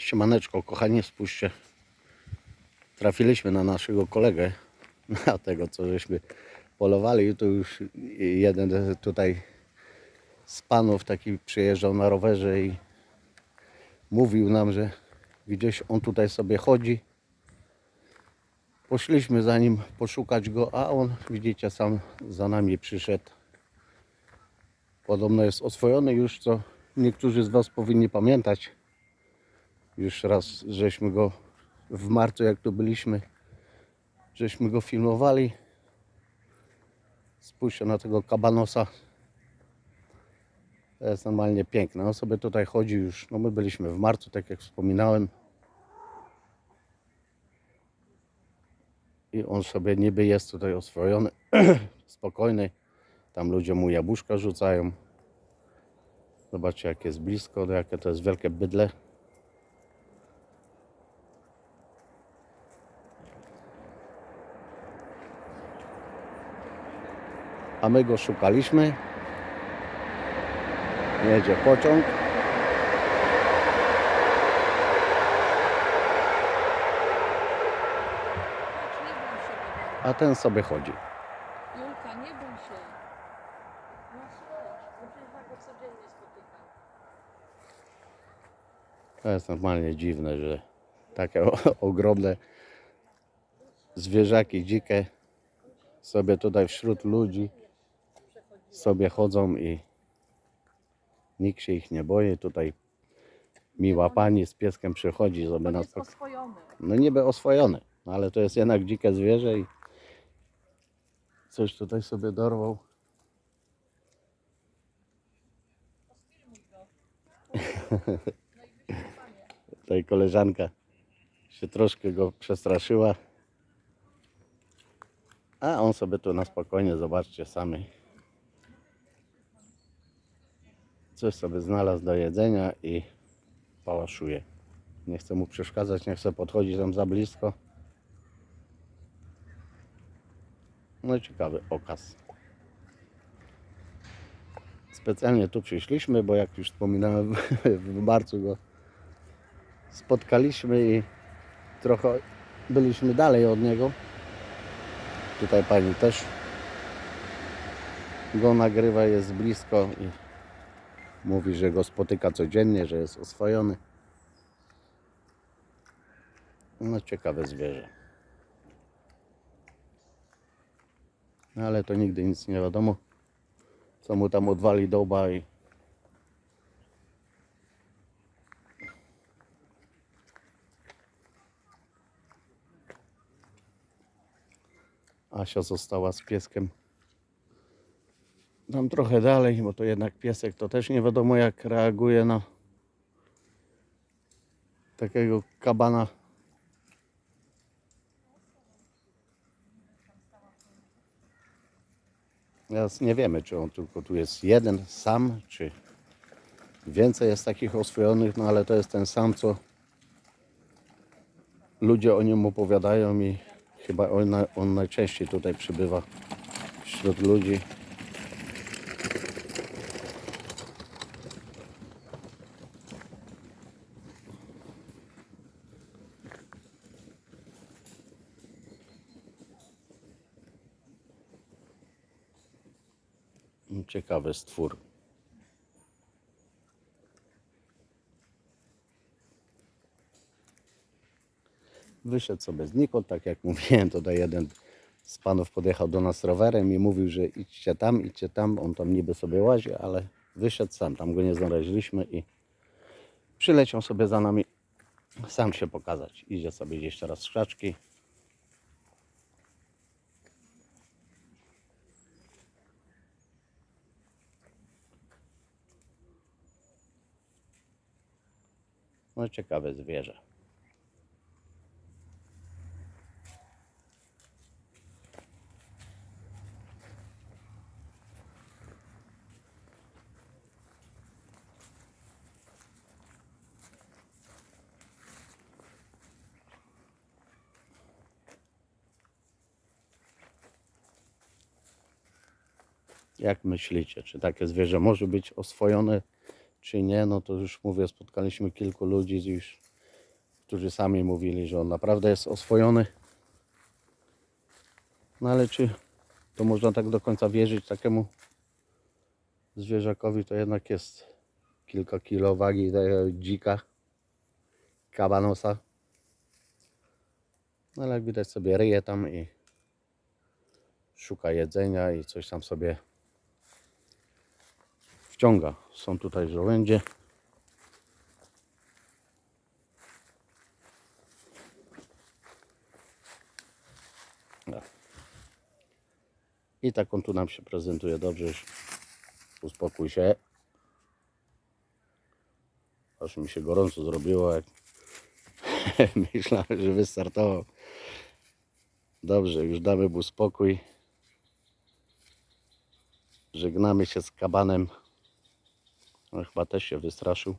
Siemaneczko, kochani, spójrzcie. Trafiliśmy na naszego kolegę, na tego, co żeśmy polowali. Tu już jeden tutaj z panów taki przyjeżdżał na rowerze i mówił nam, że gdzieś on tutaj sobie chodzi. Poszliśmy za nim poszukać go, a on, widzicie, sam za nami przyszedł. Podobno jest oswojony już, co niektórzy z Was powinni pamiętać. Już raz żeśmy go w marcu, jak tu byliśmy, żeśmy go filmowali. Spójrzcie na tego kabanosa. To jest normalnie piękne. On sobie tutaj chodzi już. No my byliśmy w marcu, tak jak wspominałem. I on sobie niby jest tutaj oswojony, spokojny. Tam ludzie mu jabłuszka rzucają. Zobaczcie, jak jest blisko, jakie to jest wielkie bydle. A my go szukaliśmy. Jedzie pociąg. A ten sobie chodzi. Julka, nie bój się. Go codziennie spotykam. To jest normalnie dziwne, że takie ogromne zwierzaki dzikie sobie tutaj wśród ludzi sobie chodzą i nikt się ich nie boi. Tutaj miła pani z pieskiem przychodzi, żeby nas pok- oswojony. No niby oswojone, no ale to jest jednak dzikie zwierzę i coś tutaj sobie dorwał. Tutaj koleżanka się troszkę go przestraszyła. A on sobie tu na spokojnie, zobaczcie sami. Coś sobie znalazł do jedzenia i pałaszuje. Nie chcę mu przeszkadzać, nie chcę podchodzić tam za blisko. No ciekawy okaz. Specjalnie tu przyszliśmy, bo jak już wspominałem w marcu go spotkaliśmy i trochę byliśmy dalej od niego. Tutaj pani też go nagrywa, jest blisko i mówi, że go spotyka codziennie, że jest oswojony. No ciekawe zwierzę. No, ale to nigdy nic nie wiadomo. Co mu tam odwali doba i Asia została z pieskiem. Tam trochę dalej, bo to jednak piesek to też nie wiadomo jak reaguje na takiego kabana. Teraz nie wiemy, czy on tylko tu jest jeden sam, czy więcej jest takich oswojonych, no ale to jest ten sam, co ludzie o nim opowiadają i chyba on, on najczęściej tutaj przybywa wśród ludzi. Ciekawy stwór. Wyszedł sobie znikąd, tak jak mówiłem, tutaj jeden z panów podjechał do nas rowerem i mówił, że idźcie tam, idźcie tam, on tam niby sobie łazi, ale wyszedł sam, tam go nie znaleźliśmy i przyleciał sobie za nami sam się pokazać. Idzie sobie gdzieś teraz z krzaczki. No ciekawe zwierzę. Jak myślicie, czy takie zwierzę może być oswojone, czy nie? No to już mówię, spotkaliśmy kilku ludzi, już którzy sami mówili, że on naprawdę jest oswojony. No ale czy to można tak do końca wierzyć takiemu zwierzakowi, to jednak jest kilka kilo wagi dzika, kabanosa. No ale jak widać sobie ryje tam i szuka jedzenia i coś tam sobie wciąga. Są tutaj żołędzie. No. I tak on tu nam się prezentuje dobrze. Uspokój się. Aż mi się gorąco zrobiło, jak myślałem, że wystartował. Dobrze, już damy mu spokój. Żegnamy się z kabanem. No, chyba też się wystraszył.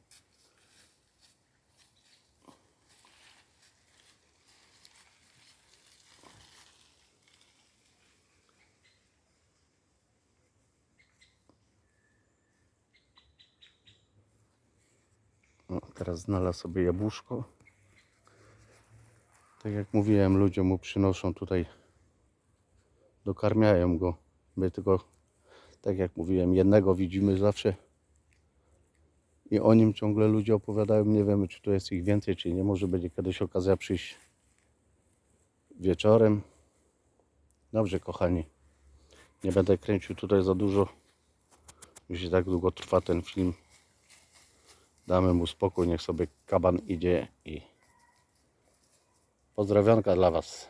Teraz znalazł sobie jabłuszko. Tak jak mówiłem, ludziom mu przynoszą tutaj, dokarmiają go. My tylko, tak jak mówiłem, jednego widzimy zawsze i o nim ciągle ludzie opowiadają. Nie wiemy, czy tu jest ich więcej, czy nie. Może będzie kiedyś okazja przyjść wieczorem. Dobrze, kochani. Nie będę kręcił tutaj za dużo. Już i tak długo trwa ten film. Damy mu spokój, niech sobie kaban idzie i pozdrowionka dla Was.